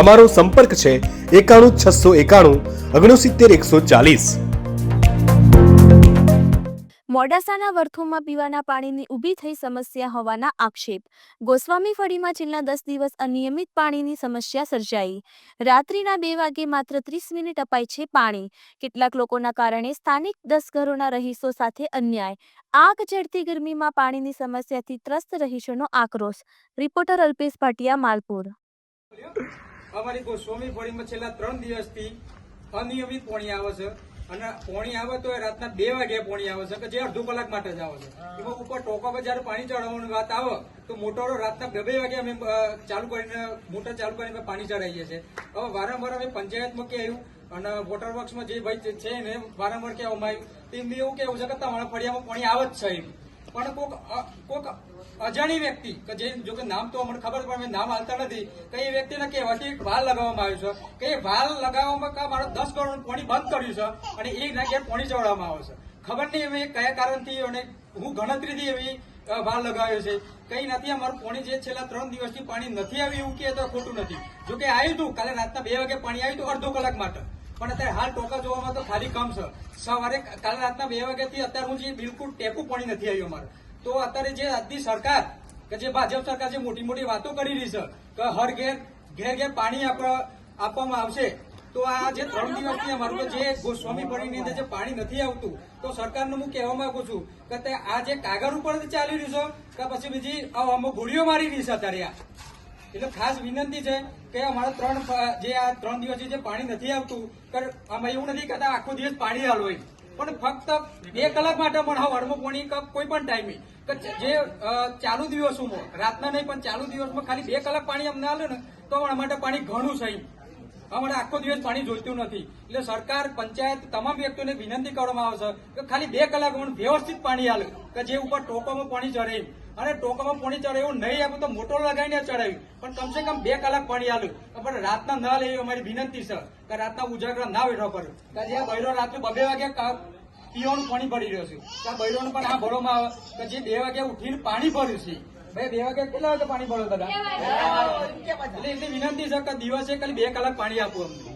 અમારો સંપર્ક છે એકાણું છસો એકાણું, ઓગણસિત્તેર એકસો ચાલીસ. મોડાસાના વર્થોમાં પીવાના પાણીની ઊભી થઈ સમસ્યા હોવાના આક્ષેપ. ગોસ્વામી ફળીમાં છેલ્લા દસ દિવસ અનિયમિત પાણીની સમસ્યા સર્જાઈ. રાત્રિના બે વાગે માત્ર ત્રીસ મિનિટ અપાય છે પાણી. કેટલાક લોકોના કારણે સ્થાનિક દસ ઘરોના રહીશો સાથે અન્યાય. આગ ચડતી ગરમીમાં પાણીની સમસ્યાથી ત્રસ્ત રહીશોનો આક્રોશ. રિપોર્ટર અલ્પેશ ભાટિયા માલપુર. અમારી ગોસ્વામી ફળીમાં છેલ્લા ત્રણ દિવસથી અનિયમિત પોણી આવે છે. અને પોણી આવે તો એ રાતના બે વાગે પોણી આવે છે કે જે અડધો કલાક માટે જ આવે છે. એમાં ઉપર ટોકા પર જયારે પાણી ચડાવવાની વાત આવે તો મોટરો રાતના બે બે વાગે અમે ચાલુ કરીને મોટર ચાલુ કરીને પાણી ચડાવીએ છીએ. હવે વારંવાર અમે પંચાયતમાં કહેવું અને વોટર વર્કમાં જે ભાઈ છે ને વારંવાર કહેવામાં આવ્યું તો એવું કેવું છે કે તમારા ફળિયામાં પાણી આવે જ છે એમ. પણ કોક કોક અજાણી વ્યક્તિ, કે જે, જો કે નામ તો અમને ખબર પણ અમે નામ હાલતા નથી, કે એ વ્યક્તિને કહેવાથી વાલ લગાવવામાં આવ્યું છે. કે એ વાલ લગાવવામાં કે મારો દસ કરોડ પોણી બંધ કર્યું છે અને એ ના પાણી ચડાવવામાં આવે છે. ખબર નહીં અમે કયા કારણથી અને હું ગણતરીથી એવી વાલ લગાવ્યો છે. કઈ નથી અમારું પાણી જે છેલ્લા ત્રણ દિવસથી પાણી નથી આવ્યું એવું તો ખોટું નથી. જો કે આવ્યું હતું કાલે રાતના બે વાગે પાણી આવ્યું હતું અડધો કલાક માટે. પણ અત્યારે હાલ ટોકા જોવામાં તો ખાલી કમ છે. સવારે કાલે રાતના બે વાગ્યાથી અત્યારે હું જે બિલકુલ ટેપું પાણી નથી આવ્યું અમારે. તો અત્યારે જે આજની સરકાર, કે જે ભાજપ સરકાર જે મોટી મોટી વાતો કરી રહી છે, કે હર ઘેર ઘેર ઘેર પાણી આપ- આપવામાં આવશે, તો આ જે ત્રણ દિવસથી અમારું જે ગોસ્વામી પડીની અંદર જે પાણી નથી આવતું, તો સરકારને હું કહેવા માંગુ છું કે આ જે કાગળ ઉપર ચાલી રહ્યું છે, કે પછી બીજી અમુક ગોળીઓ મારી રહી છે અત્યારે આ. એટલે ખાસ વિનંતી છે કે અમારા ત્રણ જે આ ત્રણ દિવસથી જે પાણી નથી આવતું આમાં એવું નથી કહેતા આખો દિવસ પાણી હાલ હોય. પણ ફક્ત બે કલાક માટે પણ હા વડમાં પાણી કોઈ પણ ટાઈમે જે ચાલુ દિવસોમાં, રાતના નહીં પણ ચાલુ દિવસમાં ખાલી બે કલાક પાણી અમને હાલે ને, તો અમારા માટે પાણી ઘણું છે અમારે આખો દિવસ પાણી જોઈતું નથી. એટલે સરકાર, પંચાયત તમામ વ્યક્તિઓને વિનંતી કરવામાં આવશે કે ખાલી બે કલાક અમને વ્યવસ્થિત પાણી આલે, કે જે ઉપર ટોકોમાં પાણી ચડે. અને ટોકોમાં પાણી ચડે એવું નહીં આપે તો મોટો લગાવીને ચડાવ્યું પણ કમસે કમ બે કલાક પાણી આલ્યું પણ રાતના ના લેવી અમારી વિનંતી છે કે રાતના ઉજાગરા ના બેઠો પડે. કે જે બૈરો રાત્રે બબે વાગે કા- પીવાનું પાણી ભરી રહ્યો છે. ત્યાં આ બૈરોને પણ આ ભરવામાં આવે. કે જે બે વાગે ઉઠીને પાણી ભર્યું છે. બે વાગે કેટલા વાગે પાણી ભરો દાદા? વિનંતી છે કે દિવસે ખાલી બે કલાક પાણી આપવું અમને.